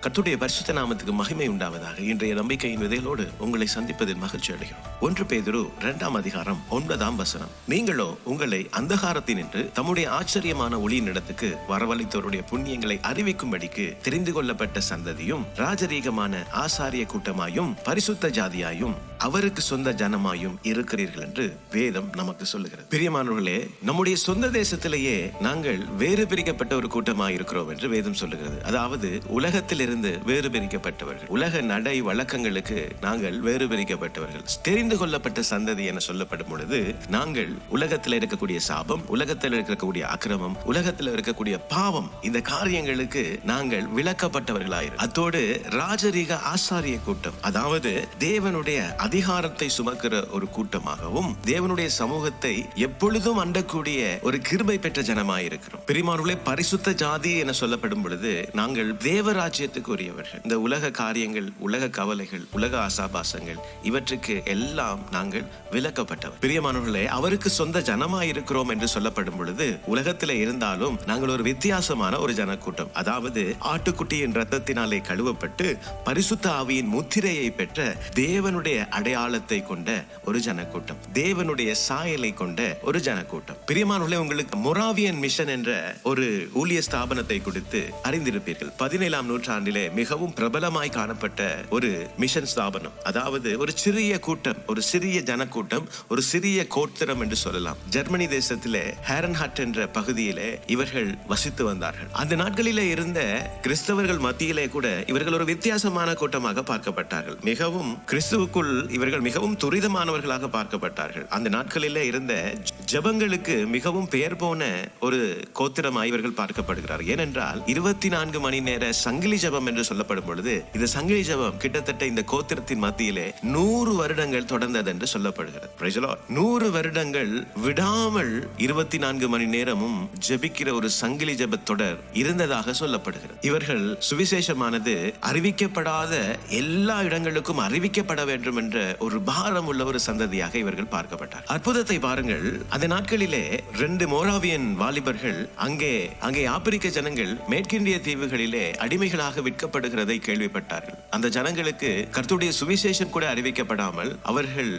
கத்துடைய பரிசுத்த நாமத்துக்கு மகிமை உண்டாவதாக. இன்றைய நம்பிக்கையின் விதைகளோடு உங்களை சந்திப்பதில் மகிழ்ச்சி அடைகிறோம். ஒன்று பேதுரு இரண்டாம் அதிகாரம் ஒன்பதாம் வசனம். நீங்களோ உங்களை அந்தகாரத்தினின்று தம்முடைய ஆச்சரியமான ஒளியின் இடத்துக்கு வரவழைத்தோருடைய புண்ணியங்களை அறிவிக்கும்படிக்கு தெரிந்து கொள்ளப்பட்ட சந்ததியும் ராஜரீகமான ஆசாரிய கூட்டமாயும் பரிசுத்த ஜாதியாயும் அவருக்கு சொந்த ஜனமாயும் இருக்கிறீர்கள் என்று வேதம் நமக்கு சொல்லுகிறது. பிரியமானவர்களே நம்முடைய சொந்த தேசத்திலேயே நாங்கள் வேறு பிரிக்கப்பட்ட ஒரு கூட்டமாக இருக்கிறோம் என்று வேதம் சொல்லுகிறது. அதாவது உலகத்திலிருந்து வேறு பிரிக்கப்பட்டவர்கள். உலக நடை வழக்கங்களுக்கு நாங்கள் வேறு பிரிக்கப்பட்டவர்கள். தெரிந்து கொள்ளப்பட்ட சந்ததி என சொல்லப்படும் பொழுது நாங்கள் உலகத்தில் இருக்கக்கூடிய சாபம் உலகத்தில் இருக்கக்கூடிய அக்கிரமம் உலகத்தில் இருக்கக்கூடிய பாவம் இந்த காரியங்களுக்கு நாங்கள் விளக்கப்பட்டவர்களாயிரு. அத்தோடு ராஜரீக ஆசாரிய கூட்டம் அதாவது தேவனுடைய அதிகாரத்தை சுமக்கிற ஒரு கூட்டமாகவும் தேவனுடைய சமூகத்தை எப்பொழுதும் அண்டக்கூடிய ஒரு கிருபை பெற்ற ஜனமாயிருக்கிறோம் பெரியமானவர்களே பரிசுத்த ஜாதி என சொல்லப்படும் பொழுது நாங்கள் தேவராஜ்யத்துக்கு உரியவர்கள் இந்த உலக காரியங்கள் உலக கவலைகள் உலக ஆசாபாசங்கள் இவற்றுக்கு எல்லாம் நாங்கள் விலக்கப்பட்டவர் பிரியமானவர்களே அவருக்கு சொந்த ஜனமாயிருக்கிறோம் என்று சொல்லப்படும் பொழுது உலகத்தில் இருந்தாலும் நாங்கள் ஒரு வித்தியாசமான ஒரு ஜனக்கூட்டம். அதாவது ஆட்டுக்குட்டியின் ரத்தத்தினாலே கழுவப்பட்டு பரிசுத்த ஆவியின் முத்திரையை பெற்ற தேவனுடைய அடையாளத்தை கொண்ட ஒரு ஜனக்கூட்டம். தேவனுடைய சாயலை கொண்ட ஒரு ஜனக்கூட்டம். பிரியமானவர்களே உங்களுக்கு மொராவியன் மிஷன் என்ற ஒரு ஊழிய ஸ்தாபனத்தை கொடுத்து அறிந்திருப்பீர்கள். பதினேழாம் நூற்றாண்டிலே மிகவும் பிரபலமாய் காணப்பட்ட ஒரு மிஷன் ஸ்தாபனம். அதாவது ஒரு சிறிய கூட்டம் ஒரு சிறிய ஜனக்கூட்டம் ஒரு சிறிய கோத்திரம் என்று சொல்லலாம். ஜெர்மனி தேசத்திலே ஹேரன்ஹாட் என்ற பகுதியிலே இவர்கள் வசித்து வந்தார்கள். அந்த நாட்களிலே இருந்த கிறிஸ்தவர்கள் மத்தியிலே கூட இவர்கள் ஒரு வித்தியாசமான கூட்டமாக பார்க்கப்பட்டார்கள். மிகவும் கிறிஸ்துவுக்குள் இவர்கள் மிகவும் துரிதமானவர்களாக பார்க்கப்பட்டார்கள். அந்த நாட்களிலே இருந்த ஜ- ஜெபங்களுக்கு மிகவும் பெயர் போன ஒரு கோத்திரம் இவர்கள் பார்க்கப்படுகிறார் ஏனென்றால் இருபத்தி நான்கு மணி நேர சங்கிலி ஜபம் என்று சொல்லப்படும் பொழுது இந்த சங்கிலி ஜெபம் கிட்டத்தட்ட இந்த கோத்திரத்தின் மத்தியிலே நூறு வருடங்கள் தொடர்ந்தது என்று சொல்லப்படுகிறது. நூறு வருடங்கள் விடாமல் இருபத்தி நான்கு மணி நேரமும் ஜெபிக்கிற ஒரு சங்கிலி ஜெபத் தொடர் இருந்ததாக சொல்லப்படுகிறது. இவர்கள் சுவிசேஷமானது அறிவிக்கப்படாத எல்லா இடங்களுக்கும் அறிவிக்கப்பட வேண்டும் என்ற ஒரு பாரம் உள்ள ஒரு சந்ததியாக இவர்கள் பார்க்கப்பட்டார் அற்புதத்தை பாருங்கள். அந்த நாட்களிலே ரெண்டு மோராவியன் வாலிபர்கள் அங்கே அங்கே ஆப்பிரிக்க ஜனங்கள் மேற்கிந்திய தீவுகளிலே அடிமைகளாக விற்கப்படுகிறதை கேள்விப்பட்டார்கள். அந்த ஜனங்களுக்கு கர்த்துடைய சுவிசேஷம் கூட அறிவிக்கப்படாமல் அவர்கள்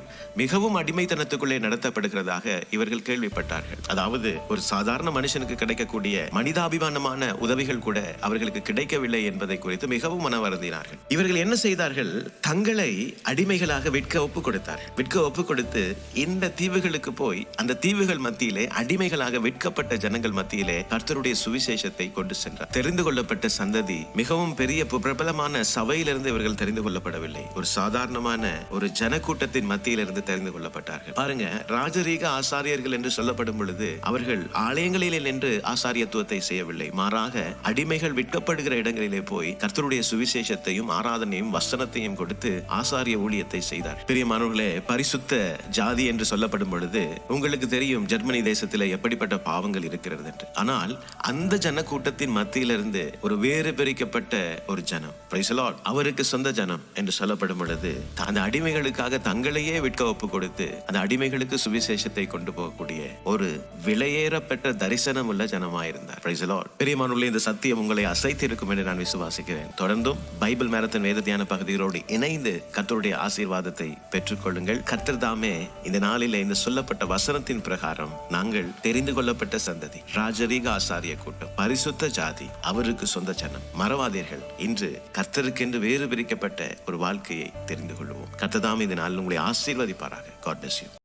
மிகவும் அடிமைத்தனத்துக்குள்ளே நடத்தப்படுகிறதாக இவர்கள் கேள்விப்பட்டார்கள். அதாவது ஒரு சாதாரண மனுஷனுக்கு கிடைக்கக்கூடிய மனிதாபிமானமான உதவிகள் கூட அவர்களுக்கு கிடைக்கவில்லை என்பதை குறித்து மிகவும் மனவருந்தினார்கள். இவர்கள் என்ன செய்தார்கள்? தங்களை அடிமைகளாக விற்க ஒப்பு கொடுத்தார்கள் விற்க ஒப்பு கொடுத்து இந்த தீவுகளுக்கு போய் அந்த தீ தீவுகள் மத்தியிலே அடிமைகளாக விற்கப்பட்ட ஜனங்கள் மத்தியிலே கர்த்தருடைய சுவிசேஷத்தை கொண்டு சென்றார். தெரிந்து கொள்ளப்பட்ட சந்ததி மிகவும் பெரிய பிரபலமான சபையிலிருந்து இவர்கள் தெரிந்து கொள்ளப்படவில்லை. ஒரு சாதாரணமான ஒரு ஜனக்கூட்டத்தின் மத்தியிலிருந்து தெரிந்து கொள்ளப்பட்டார்கள். பாருங்க ராஜரீக ஆசாரியர்கள் என்று சொல்லப்படும் பொழுது அவர்கள் ஆலயங்களிலே நின்று ஆசாரியத்துவத்தை செய்யவில்லை. மாறாக அடிமைகள் விற்கப்படுகிற இடங்களிலே போய் கர்த்தருடைய சுவிசேஷத்தையும் ஆராதனையும் வசனத்தையும் கொடுத்து ஆசாரிய ஊழியத்தை செய்தார் பெரிய மாணவர்களே பரிசுத்த ஜாதி என்று சொல்லப்படும் பொழுது உங்களுக்கு தெரியும் ஜெர்மனி தேசத்தில் எப்படிப்பட்ட பாவங்கள் இருக்கிறது என்று. ஆனால் அந்த ஜனக்கூட்டத்தின் மத்தியிலிருந்து ஒரு வேறு பிரிக்கப்பட்ட ஒரு ஜனம் பிரைசலாட் அவருக்கு சொந்த ஜனம் என்று சொல்லப்படும் பொழுது அந்த அடிமைகளுக்காக தங்களையே விற்க ஒப்பு கொடுத்து அந்த அடிமைகளுக்கு சுவிசேஷத்தை கொண்டு போகக்கூடிய ஒரு விலையேறப்பெற்ற தரிசனம் உள்ள ஜனமாயிருந்தார். பிரைசலாட் the இந்த சத்தியம் உங்களை அசைத்திருக்கும் என்று நான் விசுவாசிக்கிறேன். தொடர்ந்தும் பைபிள் மேரத்தன் வேதத்தியான பகுதிகளோடு இணைந்து கத்தருடைய ஆசீர்வாதத்தை பெற்றுக்கொள்ளுங்கள். கத்தர் தாமே இந்த நாளில் இந்த சொல்லப்பட்ட வசனத்தின் பிரகாரம் நாங்கள் தெரிந்து கொள்ளப்பட்ட சந்ததி ராஜரீக ஆசாரிய கூட்டம் பரிசுத்த ஜாதி அவருக்கு சொந்த ஜனம். மறவாதீர்கள். இன்று கர்த்தருக்கென்று வேறு பிரிக்கப்பட்ட ஒரு வாழ்க்கையை தெரிந்து கொள்வோம். கர்த்ததாம் இதனால் உங்களை ஆசீர்வதிப்பாராக. God bless